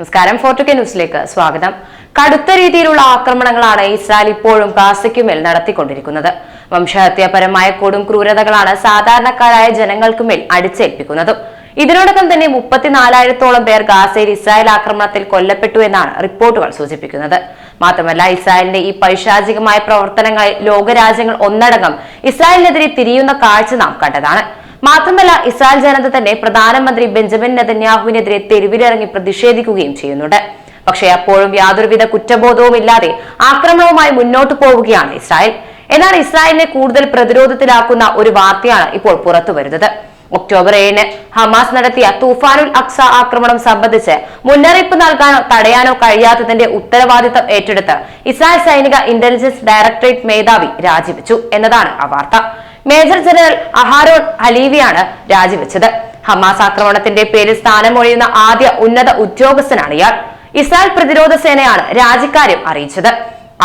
നമസ്കാരം. ഫോർട്ടു കെ ന്യൂസിലേക്ക് സ്വാഗതം. കടുത്ത രീതിയിലുള്ള ആക്രമണങ്ങളാണ് ഇസ്രായേൽ ഇപ്പോഴും ഗാസയ്ക്കുമേൽ നടത്തിക്കൊണ്ടിരിക്കുന്നത്. വംശഹത്യാപരമായ കൊടും ക്രൂരതകളാണ് സാധാരണക്കാരായ ജനങ്ങൾക്കുമേൽ അടിച്ചേൽപ്പിക്കുന്നതും. ഇതിനോടകം തന്നെ മുപ്പത്തിനാലായിരത്തോളം പേർ ഗാസയിൽ ഇസ്രായേൽ ആക്രമണത്തിൽ കൊല്ലപ്പെട്ടു എന്നാണ് റിപ്പോർട്ടുകൾ സൂചിപ്പിക്കുന്നത്. മാത്രമല്ല ഇസ്രായേലിന്റെ ഈ പൈശാചികമായ പ്രവർത്തനങ്ങളിൽ ലോകരാജ്യങ്ങൾ ഒന്നടങ്കം ഇസ്രായേലിനെതിരെ തിരിയുന്ന കാഴ്ച നാം കണ്ടതാണ്. മാത്രമല്ല ഇസ്രായേൽ ജനത തന്നെ പ്രധാനമന്ത്രി ബെഞ്ചമിൻ നെതന്യാഹുവിനെതിരെ തെരുവിലിറങ്ങി പ്രതിഷേധിക്കുകയും ചെയ്യുന്നുണ്ട്. പക്ഷേ അപ്പോഴും യാതൊരുവിധ കുറ്റബോധവും ഇല്ലാതെ ആക്രമണവുമായി മുന്നോട്ട് പോവുകയാണ് ഇസ്രായേൽ. എന്നാൽ ഇസ്രായേലിനെ കൂടുതൽ പ്രതിരോധത്തിലാക്കുന്ന ഒരു വാർത്തയാണ് ഇപ്പോൾ പുറത്തു വരുന്നത്. ഒക്ടോബർ ഏഴിന് ഹമാസ് നടത്തിയ തൂഫാനുൽ അക്സ ആക്രമണം സംബന്ധിച്ച് മുന്നറിയിപ്പ് നൽകാനോ തടയാനോ കഴിയാത്തതിന്റെ ഉത്തരവാദിത്തം ഏറ്റെടുത്ത് ഇസ്രായേൽ സൈനിക ഇന്റലിജൻസ് ഡയറക്ടറേറ്റ് മേധാവി രാജിവെച്ചു എന്നതാണ് ആ വാർത്ത. മേജർ ജനറൽ അഹാരോൺ അലീവിയാണ് രാജിവെച്ചത്. ഹമാസ് ആക്രമണത്തിന്റെ പേരിൽ സ്ഥാനമൊഴിയുന്ന ആദ്യ ഉന്നത ഉദ്യോഗസ്ഥനാണ് ഇയാൾ. ഇസ്രായേൽ പ്രതിരോധ സേനയാണ് രാജിക്കാര്യം അറിയിച്ചത്.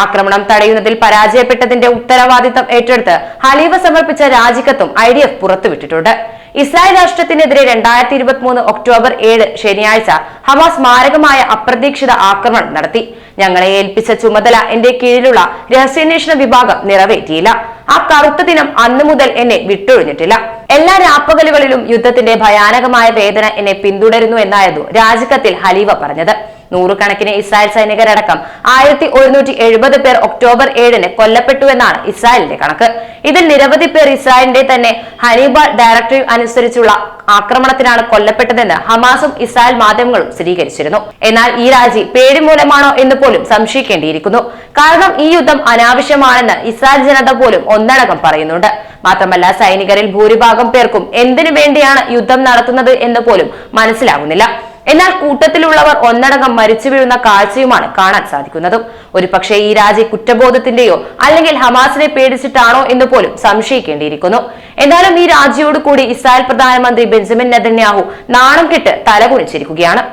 ആക്രമണം തടയുന്നതിൽ പരാജയപ്പെട്ടതിന്റെ ഉത്തരവാദിത്തം ഏറ്റെടുത്ത് ഹലീവ സമർപ്പിച്ച രാജിക്കത്തും ഐ ഡി എഫ് പുറത്തുവിട്ടിട്ടുണ്ട്. ഇസ്രായേൽ രാഷ്ട്രത്തിനെതിരെ രണ്ടായിരത്തി ഇരുപത്തി മൂന്ന് ഒക്ടോബർ ഏഴ് ശനിയാഴ്ച ഹമാസ് മാരകമായ അപ്രതീക്ഷിത ആക്രമണം നടത്തി. ഞങ്ങളെ ഏൽപ്പിച്ച ചുമതല എന്റെ കീഴിലുള്ള രഹസ്യാന്വേഷണ വിഭാഗം നിറവേറ്റിയില്ല. ആ കറുത്ത ദിനം അന്നു മുതൽ എന്നെ വിട്ടൊഴിഞ്ഞിട്ടില്ല. എല്ലാ രാപ്പകലുകളിലും യുദ്ധത്തിന്റെ ഭയാനകമായ വേദന എന്നെ പിന്തുടരുന്നു എന്നായിരുന്നു രാജിക്കത്തിൽ ഹലീവ പറഞ്ഞത്. നൂറുകണക്കിന് ഇസ്രായേൽ സൈനികരടക്കം ആയിരത്തി ഒരുന്നൂറ്റി എഴുപത് പേർ ഒക്ടോബർ ഏഴിന് കൊല്ലപ്പെട്ടുവെന്നാണ് ഇസ്രായേലിന്റെ കണക്ക്. ഇതിൽ നിരവധി പേർ ഇസ്രായേലിന്റെ തന്നെ ഹനീബ ഡയറക്ടീവ് അനുസരിച്ചുള്ള ആക്രമണത്തിനാണ് കൊല്ലപ്പെട്ടതെന്ന് ഹമാസും ഇസ്രായേൽ മാധ്യമങ്ങളും സ്ഥിരീകരിച്ചിരുന്നു. എന്നാൽ ഈ രാജി പേടി മൂലമാണോ എന്ന് പോലും സംശയിക്കേണ്ടിയിരിക്കുന്നു. കാരണം ഈ യുദ്ധം അനാവശ്യമാണെന്ന് ഇസ്രായേൽ ജനത പോലും ഒന്നടങ്കം പറയുന്നുണ്ട്. മാത്രമല്ല സൈനികരിൽ ഭൂരിഭാഗം പേർക്കും എന്തിനു വേണ്ടിയാണ് യുദ്ധം നടത്തുന്നത് എന്ന് പോലും മനസ്സിലാകുന്നില്ല എന്നാൽ കൂട്ടത്തിലുള്ളവർ ഒന്നടങ്കം മരിച്ചു വീഴുന്ന കാഴ്ചയുമാണ് കാണാൻ സാധിക്കുന്നതും. ഒരു പക്ഷേ ഈ രാജി കുറ്റബോധത്തിന്റെയോ അല്ലെങ്കിൽ ഹമാസിനെ പേടിച്ചിട്ടാണോ എന്ന് പോലും സംശയിക്കേണ്ടിയിരിക്കുന്നു. എന്നാലും ഈ രാജിയോട് കൂടി ഇസ്രായേൽ പ്രധാനമന്ത്രി ബെഞ്ചമിൻ നെതന്യാഹു നാണം കെട്ട് തലകുനിച്ചിരിക്കുകയാണ്.